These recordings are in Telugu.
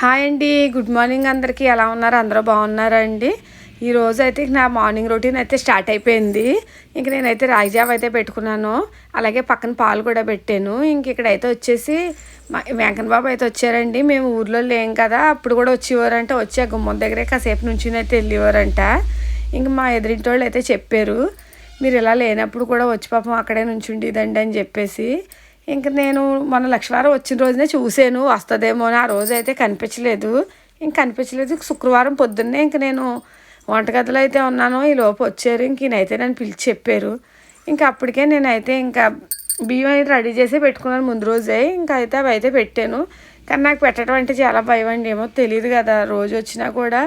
హాయ్ అండి. గుడ్ మార్నింగ్ అందరికీ. ఎలా ఉన్నారు? అందరూ బాగున్నారా అండి ఈరోజు అయితే నా మార్నింగ్ రొటీన్ అయితే స్టార్ట్ అయిపోయింది. ఇంక నేనైతే రాగిజావ అయితే పెట్టుకున్నాను. అలాగే పక్కన పాలు కూడా పెట్టాను. ఇంక ఇక్కడైతే వచ్చేసి మా వెంకన్న బాబు అయితే వచ్చారండి. మేము ఊర్లో లేం కదా. అప్పుడు కూడా వచ్చేవారంట. వచ్చే గుమ్మం దగ్గరే కాసేపు నుంచి అయితే వెళ్ళేవారంట. ఇంక మా ఎదురింటి వాళ్ళు అయితే చెప్పారు. మీరు ఇలా లేనప్పుడు కూడా వచ్చి పాపం అక్కడే నుంచుండిదండి అని చెప్పేసి. ఇంక నేను మన లక్ష్మీవారం వచ్చిన రోజునే చూసాను వస్తుందేమో అని. ఆ రోజు అయితే కనిపించలేదు. ఇంక కనిపించలేదు. శుక్రవారం పొద్దున్నే ఇంక నేను వంటగదిలో అయితే ఉన్నాను. ఈ లోపు వచ్చారు. ఇంక ఈయనైతే నన్ను పిలిచి చెప్పారు. ఇంకా అప్పటికే నేనైతే ఇంకా బియ్యం అయితే రెడీ చేసి పెట్టుకున్నాను ముందు రోజే. ఇంకా అయితే అవి అయితే పెట్టాను. కానీ నాకు పెట్టడం అంటే చాలా భయం అండి. ఏమో తెలియదు కదా. రోజు వచ్చినా కూడా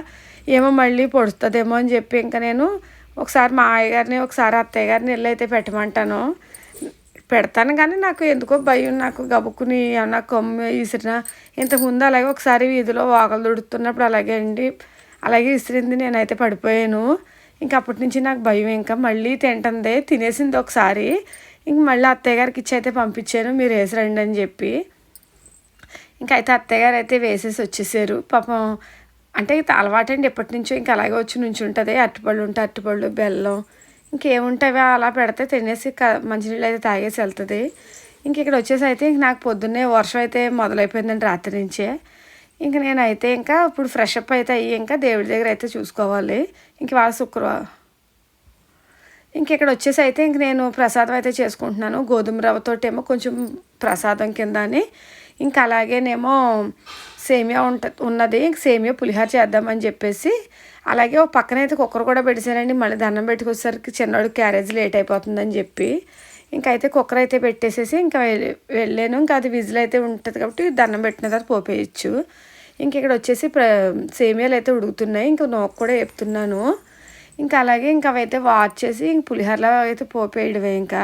ఏమో మళ్ళీ పొడుస్తుందేమో అని చెప్పి ఇంకా నేను ఒకసారి మా గారిని ఒకసారి అత్తయ్య గారిని వెళ్ళి అయితే పెట్టమంటాను. పెడతాను కానీ నాకు ఎందుకో భయం నాకు గబుక్కుని ఏమన్నా కొమ్మ విసిరిన ఇంతకుముందు అలాగే ఒకసారి వీధిలో వాకలు దొడుతున్నప్పుడు అలాగే అండి. అలాగే విసిరింది నేనైతే పడిపోయాను. ఇంక అప్పటి నుంచి నాకు భయం ఇంకా మళ్ళీ తింటుంది తినేసింది ఒకసారి. ఇంక మళ్ళీ అత్తయ్య గారికి ఇచ్చి అయితే పంపించాను మీరు వేసి రండి అని చెప్పి. ఇంకా అయితే అత్తయ్య గారు అయితే వేసేసి వచ్చేసారు. పాపం అంటే అలవాటండి ఎప్పటి నుంచో ఇంకా అలాగే వచ్చి నుంచి ఉంటుంది అరటిపళ్ళు ఉంటే అరటిపళ్ళు బెల్లం ఇంకేముంటాయి అలా పెడితే తినేసి క మంచినీళ్ళు అయితే తాగేసి వెళ్తుంది. ఇంక ఇక్కడ వచ్చేసి అయితే ఇంక నాకు పొద్దున్నే వర్షం అయితే మొదలైపోయిందండి రాత్రి నుంచే. ఇంక నేనైతే ఇంకా ఇప్పుడు ఫ్రెష్ అప్ అయితే అయ్యి ఇంకా దేవుడి దగ్గర అయితే చూసుకోవాలి. ఇంక వాళ్ళ శుక్రవారం ఇంక ఇక్కడ వచ్చేసి అయితే ఇంక నేను ప్రసాదం అయితే చేసుకుంటున్నాను. గోధుమ రవ్వతోటి ఏమో కొంచెం ప్రసాదం కింద అని. ఇంకా అలాగేనేమో సేమియా ఉంట ఉన్నది. ఇంక సేమియా పులిహార చేద్దామని చెప్పేసి అలాగే ఒక పక్కన అయితే కుక్కర్ కూడా పెట్టేశానండి మళ్ళీ దండం పెట్టుకొచ్చేసరికి చిన్నవాడు క్యారేజ్ లేట్ అయిపోతుందని చెప్పి ఇంకా అయితే కుక్కర్ అయితే పెట్టేసేసి ఇంకా వెళ్ళాను. ఇంకా అది విజిల్ అయితే ఉంటుంది కాబట్టి దండం పెట్టిన తర్వాత పోపేయచ్చు. ఇంక ఇక్కడ వచ్చేసి సేమియాలు అయితే ఉడుకుతున్నాయి. ఇంకా నోకు కూడా చెప్తున్నాను ఇంకా అలాగే ఇంకా అవైతే వాచ్ చేసి ఇంక పులిహోరలో అయితే పోపేయడమే ఇంకా.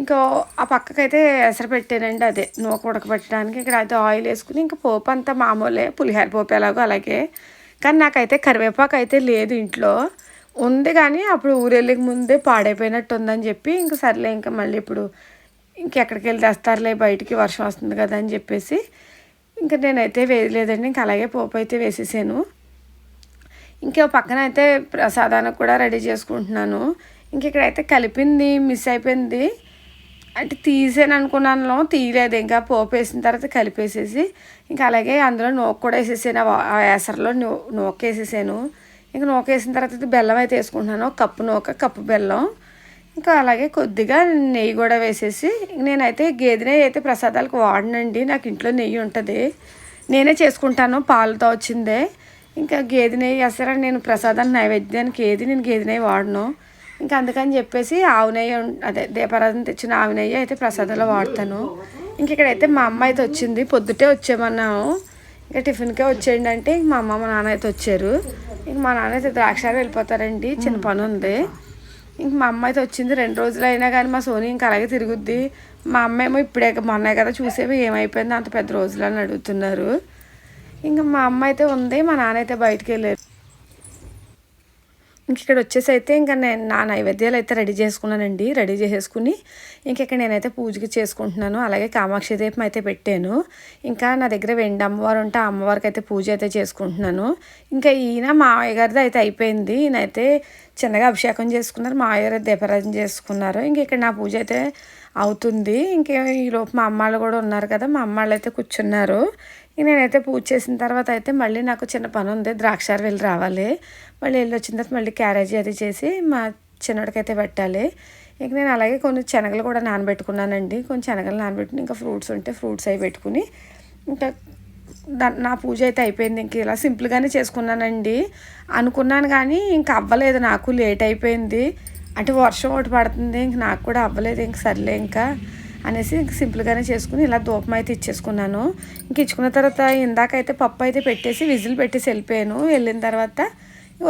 ఇంకా ఆ పక్కకైతే ఎసరు పెట్టానండి అదే నూక ఉడకబెట్టడానికి. ఇక్కడ అయితే ఆయిల్ వేసుకుని ఇంకా పోపు అంతా మామూలే పులిహోర పోపు ఎలాగో అలాగే కానీ నాకైతే కరివేపాకు అయితే లేదు ఇంట్లో. ఉంది కానీ అప్పుడు ఊరెళ్ళక ముందే పాడైపోయినట్టు ఉందని చెప్పి ఇంక సర్లే ఇంకా మళ్ళీ ఇప్పుడు ఇంకెక్కడికి వెళ్ళి తెస్తారులే బయటికి వర్షం వస్తుంది కదా అని చెప్పేసి ఇంకా నేనైతే వేయలేదండి. ఇంకా అలాగే పోపు అయితే వేసేసాను. ఇంకో పక్కన అయితే ప్రసాదానికి కూడా రెడీ చేసుకుంటున్నాను. ఇంక ఇక్కడైతే కలిపింది మిస్ అయిపోయింది. అంటే తీసాను అనుకున్నాను తీయలేదు. ఇంకా పోపు వేసిన తర్వాత కలిపేసేసి ఇంకా అలాగే అందులో నూక కూడా వేసేసాను. ఆ వేసరలో నూ నూక వేసేసాను ఇంకా నూక వేసిన తర్వాత బెల్లం అయితే వేసుకుంటున్నాను. కప్పు నూక కప్పు బెల్లం. ఇంకా అలాగే కొద్దిగా నెయ్యి కూడా వేసేసి నేనైతే గేదె నెయ్యి అయితే ప్రసాదాలకు వాడనండి. నాకు ఇంట్లో నెయ్యి ఉంటుంది. నేనే చేసుకుంటాను. పాలతో వచ్చిందే. ఇంకా గేదె నెయ్యి వేస్తారని నేను ప్రసాదాన్ని నైవేద్యానికి ఏది నేను గేదె నెయ్యి వాడను. ఇంకా అందుకని చెప్పేసి ఆవు నెయ్యి అదే దీపారాధన తెచ్చిన ఆవు నెయ్యి అయితే ప్రసాదంలో వాడతాను. ఇంక ఇక్కడైతే మా అమ్మ అయితే వచ్చింది. పొద్దుటే వచ్చామన్నాము. ఇంకా టిఫిన్కే వచ్చేయండి అంటే మా అమ్మ మా నాన్న అయితే వచ్చారు. ఇంక మా నాన్న అయితే ద్రాక్షాలు వెళ్ళిపోతారండి. చిన్న పని ఉంది. ఇంక మా అమ్మ అయితే వచ్చింది. రెండు రోజులు అయినా కానీ మా సోని ఇంకా అలాగే తిరుగుద్ది. మా అమ్మ ఏమో ఇప్పుడే మొన్నే కదా చూసేవి ఏమైపోయింది అంత పెద్ద రోజులు అని అడుగుతున్నారు. ఇంకా మా అమ్మ అయితే ఉంది. మా నాన్న అయితే బయటికి వెళ్ళారు. ఇంక ఇక్కడ వచ్చేసి అయితే ఇంకా నేను నా నైవేద్యాలు అయితే రెడీ చేసుకున్నానండి. రెడీ చేసేసుకుని ఇంక ఇక్కడ నేనైతే పూజకి చేసుకుంటున్నాను. అలాగే కామాక్షి దీపం అయితే పెట్టాను. ఇంకా నా దగ్గర వెండి అమ్మవారు ఉంటే ఆ అమ్మవారికి అయితే పూజ అయితే చేసుకుంటున్నాను. ఇంకా ఈయన మావయ్య గారిది అయితే అయిపోయింది. ఈయనైతే చిన్నగా అభిషేకం చేసుకున్నారు. మావయ్య గారు దీపారాజన చేసుకున్నారు. ఇంక ఇక్కడ నా పూజ అయితే అవుతుంది. ఇంకే ఈలోపు మా అమ్మాళ్ళు కూడా ఉన్నారు కదా మా అమ్మాళ్ళు అయితే కూర్చున్నారు. నేనైతే పూజ చేసిన తర్వాత అయితే మళ్ళీ నాకు చిన్న పని ఉంది. ద్రాక్షారు వెళ్ళి రావాలి. మళ్ళీ వెళ్ళి వచ్చిన తర్వాత మళ్ళీ క్యారేజీ అది చేసి మా చిన్నడికైతే పెట్టాలి. ఇక నేను అలాగే కొన్ని శనగలు కూడా నానబెట్టుకున్నానండి. కొన్ని శనగలు నానబెట్టుకుని ఇంకా ఫ్రూట్స్ ఉంటే ఫ్రూట్స్ అవి పెట్టుకుని ఇంకా నా పూజ అయితే అయిపోయింది. ఇంక ఇలా సింపుల్గానే చేసుకున్నానండి. అనుకున్నాను కానీ ఇంకా అవ్వలేదు. నాకు లేట్ అయిపోయింది. అంటే వర్షం ఒకటి పడుతుంది. ఇంక నాకు కూడా అవ్వలేదు. ఇంక సర్లే ఇంకా. అనేసి ఇంక సింపుల్గానే చేసుకుని ఇలా దూపం అయితే ఇచ్చేసుకున్నాను. ఇంక ఇచ్చుకున్న తర్వాత ఇందాక అయితే పప్పు అయితే పెట్టేసి విజిల్ పెట్టేసి వెళ్ళిపోయాను. వెళ్ళిన తర్వాత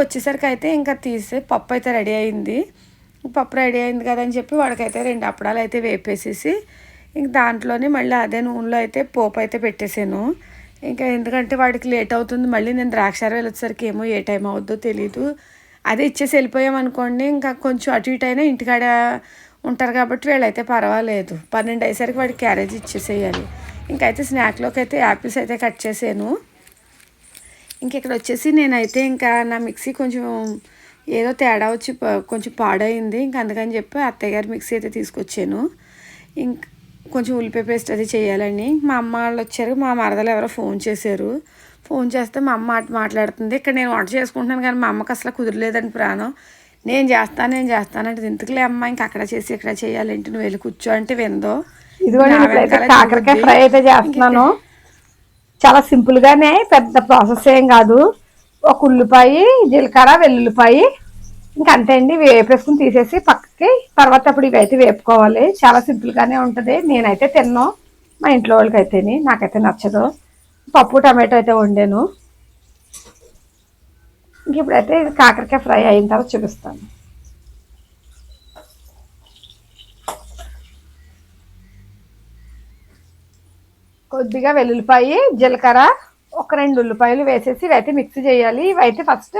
వచ్చేసరికి అయితే ఇంకా తీసి పప్పు అయితే రెడీ అయింది. పప్పు రెడీ అయింది కదా అని చెప్పి వాడికైతే రెండు అప్పడాలు అయితే వేపేసేసి ఇంక దాంట్లోనే మళ్ళీ అదే నూనెలో అయితే పోపు అయితే పెట్టేశాను ఇంకా ఎందుకంటే వాడికి లేట్ అవుతుంది. మళ్ళీ నేను ద్రాక్షార వెళ్ళేసరికి ఏమో ఏ టైం అవుద్దో తెలీదు. అదే ఇచ్చేసి వెళ్ళిపోయామనుకోండి ఇంకా కొంచెం అటు ఇటు అయినా ఇంటికాడ ఉంటారు కాబట్టి వీళ్ళైతే పర్వాలేదు. పన్నెండు అయ్యేసరికి వాడికి క్యారేజ్ ఇచ్చేసేయాలి. ఇంకైతే స్నాక్లోకి అయితే యాపిల్స్ అయితే కట్ చేసాను. ఇంక ఇక్కడ వచ్చేసి నేనైతే ఇంకా నా మిక్సీ కొంచెం ఏదో తేడా వచ్చి కొంచెం పాడైంది. ఇంక అందుకని చెప్పి అత్తయ్య గారి మిక్సీ అయితే తీసుకొచ్చాను. ఇంక కొంచెం ఉల్లిపాయ పేస్ట్ అది చేయాలని. మా అమ్మ వాళ్ళు వచ్చారు. మా మరదలు ఎవరో ఫోన్ చేశారు. ఫోన్ చేస్తే మా అమ్మ మాట్లాడుతుంది. ఇక్కడ నేను వంట చేసుకుంటున్నాను కానీ మా అమ్మకి అసలు కుదరలేదని ప్రాణం. నేను చేస్తాను నేను చేస్తానంటే ఎందుకులే అమ్మ ఇంక అక్కడ చేసి ఇక్కడ చేయాలంటే నువ్వు వెళ్ళి కూర్చో అంటే విందో కాకరకాయ. ఫ్రై అయితే చేస్తున్నాను. చాలా సింపుల్ గానే పెద్ద ప్రాసెస్ ఏం కాదు. ఒక ఉల్లిపాయ జీలకర్ర వెల్లుల్లిపాయ ఇంకా అంతే అండి. వేపేసుకుని తీసేసి పక్కకి తర్వాత అప్పుడు ఇవి అయితే వేపుకోవాలి. చాలా సింపుల్ గానే ఉంటది. నేనైతే తిన్నాను మా ఇంట్లో వాళ్ళకి అయితేని నాకైతే నచ్చదు. పప్పు టమాటో అయితే వండాను. ఇంక ఇప్పుడైతే ఇది కాకరకాయ ఫ్రై అయిన తర్వాత చూపిస్తాను. కొద్దిగా వెల్లుల్లిపాయ జీలకర్ర ఒక రెండు ఉల్లిపాయలు వేసేసి ఇవైతే మిక్స్ చేయాలి. ఇవైతే ఫస్ట్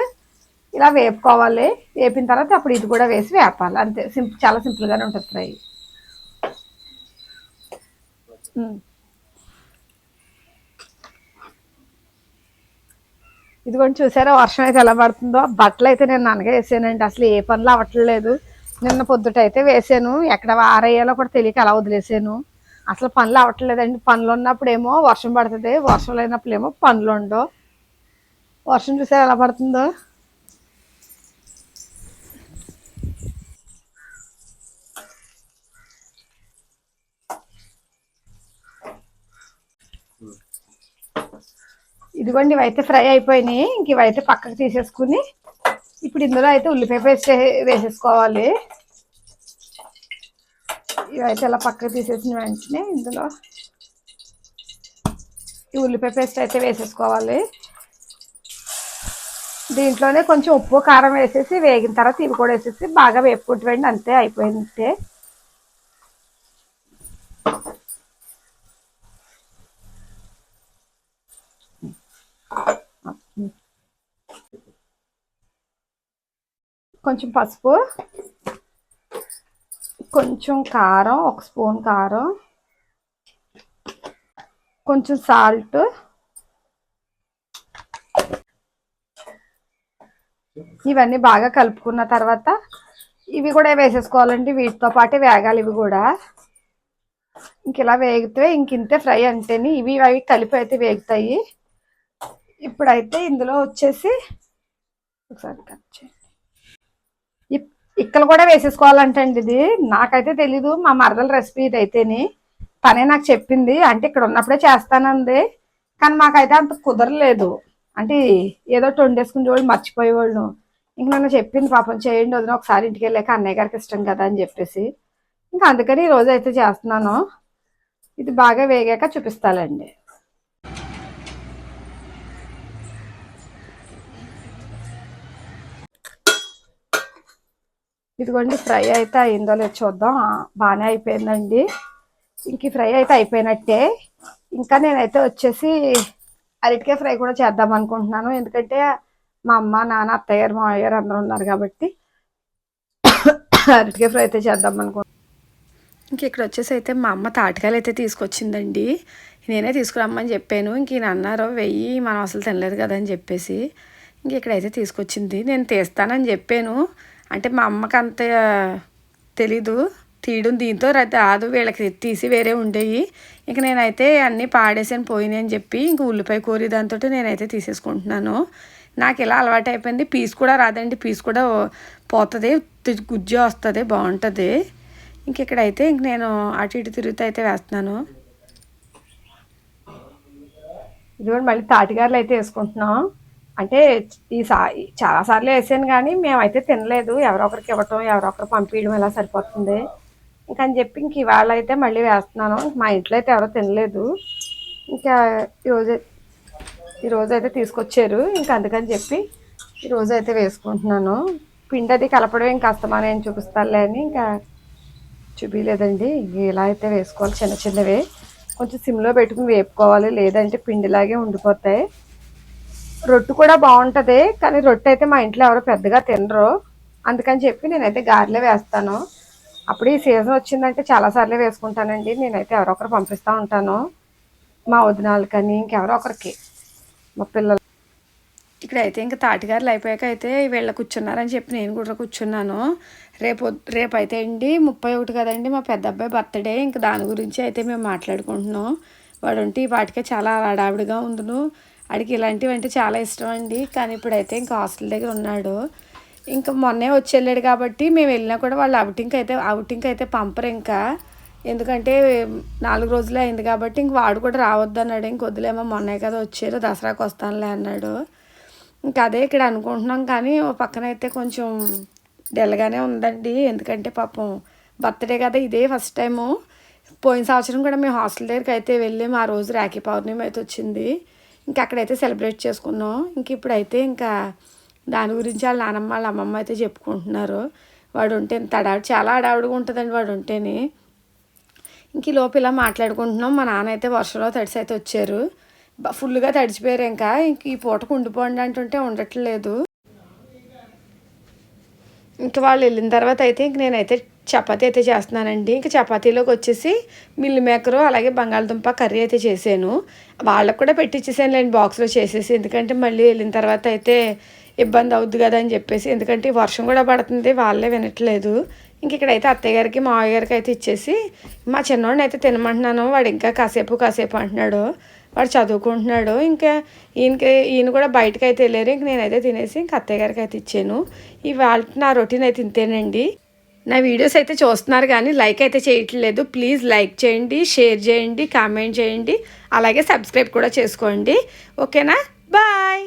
ఇలా వేపుకోవాలి. వేపిన తర్వాత అప్పుడు ఇది కూడా వేసి వేపాలి. అంతే. సింపుల్ చాలా సింపుల్గానే ఉంటుంది ఫ్రై. ఇదిగోండి చూసారా వర్షం అయితే ఎలా పడుతుందో. బట్టలు అయితే నేను ననగా వేసానండి. అసలు ఏ పనులు అవ్వట్లేదు. నిన్న పొద్దుట అయితే వేసాను. ఎక్కడ ఆరయ్యాలో కూడా తెలియక అలా వదిలేసాను. అసలు పనులు అవ్వట్లేదండి. పనులు ఉన్నప్పుడు ఏమో వర్షం పడుతుంది. వర్షం లేనప్పుడు ఏమో పనులు ఉండవు. వర్షం చూసారా ఎలా పడుతుందో? ఇదిగోండి ఇవైతే ఫ్రై అయిపోయినాయి. ఇంక ఇవైతే పక్కకు తీసేసుకుని ఇప్పుడు ఇందులో అయితే ఉల్లిపాయ పేస్ట్ వేసేసుకోవాలి. ఇవైతే ఇలా పక్కకు తీసేసిన వెంటనే ఇందులో ఈ ఉల్లిపాయ పేస్ట్ అయితే వేసేసుకోవాలి. దీంట్లోనే కొంచెం ఉప్పు కారం వేసేసి వేగిన తర్వాత ఇవి కూడా వేసేసి బాగా వేపుకుంటుండండి అంతే అయిపోయిందంటే. కొంచెం పసుపు కొంచెం కారం ఒక స్పూన్ కారం కొంచెం సాల్ట్. ఇవన్నీ బాగా కలుపుకున్న తర్వాత ఇవి కూడా వేసేసుకోవాలండి. వీటితో పాటే వేగాలి ఇవి కూడా. ఇంక ఇలా వేగితే ఇంక ఇంతే ఫ్రై అంటేనే ఇవి అవి కలిపి అయితే వేగుతాయి. ఇప్పుడైతే ఇందులో వచ్చేసి ఒకసారి కట్ చేయండి. ఇక్కలు కూడా వేసేసుకోవాలంటండి ఇది. నాకైతే తెలీదు మా మరదల రెసిపీ ఇది అయితేని తనే నాకు చెప్పింది అంటే ఇక్కడ ఉన్నప్పుడే చేస్తానంది. కానీ మాకైతే అంత కుదరలేదు. అంటే ఏదో వండేసుకుని చూడు మర్చిపోయేవాళ్ళు. ఇంక నన్ను చెప్పింది పాపం చేయండి వదిన ఒకసారి ఇంటికి వెళ్ళాక అన్నయ్య గారికి ఇష్టం కదా అని చెప్పేసి. ఇంకా అందుకని ఈ రోజు అయితే చేస్తున్నాను. ఇది బాగా వేగాక చూపిస్తానండి ఇదిగోండి ఫ్రై అయితే అయిందో లేదు చూద్దాం. బాగానే అయిపోయిందండి. ఇంక ఈ ఫ్రై అయితే అయిపోయినట్టే. ఇంకా నేనైతే వచ్చేసి అరటికాయ ఫ్రై కూడా చేద్దాం అనుకుంటున్నాను. ఎందుకంటే మా అమ్మ నాన్న అత్తయ్య గారు మామయ్య గారు అందరూ ఉన్నారు కాబట్టి అరటికాయ ఫ్రై అయితే చేద్దాం అనుకుంటున్నాను. ఇంక ఇక్కడ వచ్చేసి అయితే మా అమ్మ తాటికాయలు అయితే తీసుకొచ్చిందండి. నేనే తీసుకురమ్మని చెప్పాను. ఇంక ఈయన అన్నారు వెయ్యి మనం అసలు తినలేదు కదా అని చెప్పేసి. ఇంక ఇక్కడైతే తీసుకొచ్చింది. నేను తీస్తానని చెప్పాను. అంటే మా అమ్మకి అంత తెలీదు. తీయడం దీంతో అయితే రాదు వీళ్ళకి తీసి వేరే ఉండేవి ఇంక నేనైతే అన్నీ పాడేసాను పోయినాయి అని చెప్పి ఇంక ఉల్లిపాయ కూర దాంతో నేనైతే తీసేసుకుంటున్నాను. నాకు ఇలా అలవాటు అయిపోయింది. పీస్ కూడా రాదండి. పీస్ కూడా పోతుంది. గుజ్జు వస్తుంది. బాగుంటుంది. ఇంక ఇక్కడైతే ఇంక నేను అటు ఇటు తిరుగుతూ అయితే వేస్తున్నాను. ఇదిగోండి మళ్ళీ తాటిగారులు అయితే వేసుకుంటున్నాం. అంటే ఈ చాలాసార్లు చాలా సార్లు వేసాను కానీ మేమైతే తినలేదు. ఎవరొకరికి ఇవ్వటం ఎవరో ఒకరు పంపించడం ఇలా సరిపోతుంది? ఇంకా అని చెప్పి ఇంక ఇవాళ అయితే మళ్ళీ వేస్తున్నాను. మా ఇంట్లో అయితే ఎవరో తినలేదు. ఇంకా ఈరోజు ఈరోజు అయితే తీసుకొచ్చారు. ఇంకా అందుకని చెప్పి ఈరోజు అయితే వేసుకుంటున్నాను. పిండి అది కలపడం ఇంకా అస్తమానం ఏం చూపిస్తానులే అని ఇంకా చూపించలేదండి ఇలా అయితే వేసుకోవాలి చిన్న చిన్నవి. కొంచెం సిమ్లో పెట్టుకుని వేపుకోవాలి. లేదంటే పిండిలాగే ఉండిపోతాయి. రొట్టు కూడా బాగుంటుంది కానీ రొట్టె అయితే మా ఇంట్లో ఎవరు పెద్దగా తినరు. అందుకని చెప్పి నేనైతే గారెలే వేస్తాను. అప్పుడు ఈ సీజన్ వచ్చిందంటే చాలాసార్లు వేసుకుంటానండి. నేనైతే ఎవరో ఒకరు పంపిస్తూ ఉంటాను. మా వదినాలకని ఇంకెవరో ఒకరికి మా పిల్లలు. ఇక్కడైతే ఇంకా తాటిగారులు అయిపోయాక అయితే వీళ్ళ కూర్చున్నారని చెప్పి నేను కూడా కూర్చున్నాను. రేపు రేపు అయితే అండి ముప్పై ఒకటి కదండి మా పెద్ద అబ్బాయి బర్త్డే. ఇంకా దాని గురించి అయితే మేము మాట్లాడుకుంటున్నాం. వాడు ఉంటే ఈ పాటికే చాలా హడావిడిగా ఉండును. ఆడికి ఇలాంటివి అంటే చాలా ఇష్టం అండి. కానీ ఇప్పుడైతే ఇంకా హాస్టల్ దగ్గర ఉన్నాడు. ఇంకా మొన్నే వచ్చి వెళ్ళాడు కాబట్టి మేము వెళ్ళినా కూడా వాళ్ళు అవుటింగ్ అయితే అవుటింగ్ అయితే పంపరు ఇంకా. ఎందుకంటే నాలుగు రోజులే అయింది కాబట్టి ఇంక వాడు కూడా రావద్దు అన్నాడు. ఇంక వద్దులేమో మొన్నే కదా వచ్చారు దసరాకి వస్తానులే అన్నాడు. ఇంకా అదే ఇక్కడ అనుకుంటున్నాం కానీ ఓ పక్కన అయితే కొంచెం డెల్గానే ఉందండి. ఎందుకంటే పాపం బర్త్డే కదా ఇదే ఫస్ట్ టైము. పోయిన సంవత్సరం కూడా మేము హాస్టల్ దగ్గరికి అయితే వెళ్ళాము. ఆ రోజు రాఖీ పౌర్ణమి అయితే వచ్చింది. ఇంకా అక్కడైతే సెలబ్రేట్ చేసుకున్నాం. ఇంక ఇప్పుడైతే ఇంకా దాని గురించి వాళ్ళ నానమ్మ వాళ్ళ అమ్మమ్మ అయితే చెప్పుకుంటున్నారు. వాడు ఉంటే ఇంత చాలా అడావిడిగా ఉంటుందండి వాడు ఉంటేనే ఇంక ఈ లోపు ఇలా మాట్లాడుకుంటున్నాం. మా నాన్న అయితే వర్షంలో తడిసి అయితే వచ్చారు. ఫుల్గా తడిచిపోయారు ఇంకా. ఇంక ఈ పూటకు ఉండిపోండి అంటుంటే ఉండట్లేదు. ఇంకా వాళ్ళు వెళ్ళిన తర్వాత అయితే ఇంక నేనైతే చపాతీ అయితే చేస్తున్నానండి. ఇంకా చపాతీలోకి వచ్చేసి మిల్ మేకరు అలాగే బంగాళదుంప కర్రీ అయితే చేశాను. వాళ్ళకు కూడా పెట్టించేసాను లేని బాక్స్లో చేసేసి. ఎందుకంటే మళ్ళీ వెళ్ళిన తర్వాత అయితే ఇబ్బంది అవుద్ది కదా అని చెప్పేసి. ఎందుకంటే వర్షం కూడా పడుతుంది వాళ్ళే వినట్లేదు. ఇంక ఇక్కడైతే అత్తయ్య గారికి మావయ్య గారికి అయితే ఇచ్చేసి మా చిన్నోడిని అయితే తినమంటున్నాను. వాడు ఇంకా కాసేపు కాసేపు అంటున్నాడు. వాడు చదువుకుంటున్నాడు. ఇంకా ఈయనకి ఈయన కూడా బయటకు అయితే వెళ్ళారు. ఇంక నేనైతే తినేసి ఇంక అత్తయ్య గారికి అయితే ఇచ్చాను. ఇవాళ నా రొటీన్ అయితే ఇంతేనండి. నా వీడియోస్ అయితే చూస్తున్నారు కానీ లైక్ అయితే చేయట్లేదు. ప్లీజ్ లైక్ చేయండి షేర్ చేయండి కామెంట్ చేయండి. అలాగే సబ్స్క్రైబ్ కూడా చేసుకోండి. ఓకేనా? బాయ్.